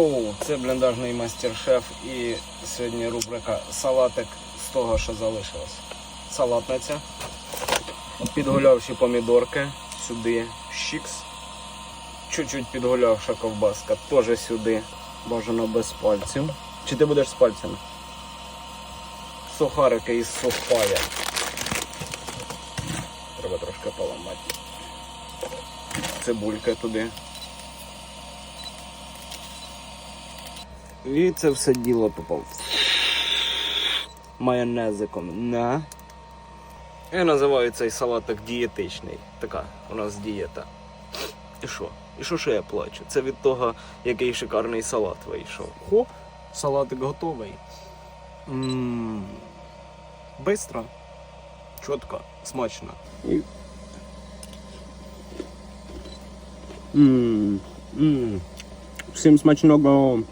Оу, це бліндажний мастер-шеф і сьогодні рубрика салатик з того, що залишилось. Салатниця. Підгулявші помідорки сюди, щікс. Чуть-чуть підгулявша ковбаска, теж сюди. Бажано без пальців. Чи ти будеш з пальцями? Сухарики із сухпая. Треба трошки поламати. Цибулька туди. І це все діло попав. Майонезиком на. Я називаю цей салатик дієтичний. Така у нас дієта. І що? І що що я плачу? Це від того, який шикарний салат вийшов. Хоп, салатик готовий. Ммм. Бистро. Чітко, смачно. Ммм. Ммм. Всім смачного.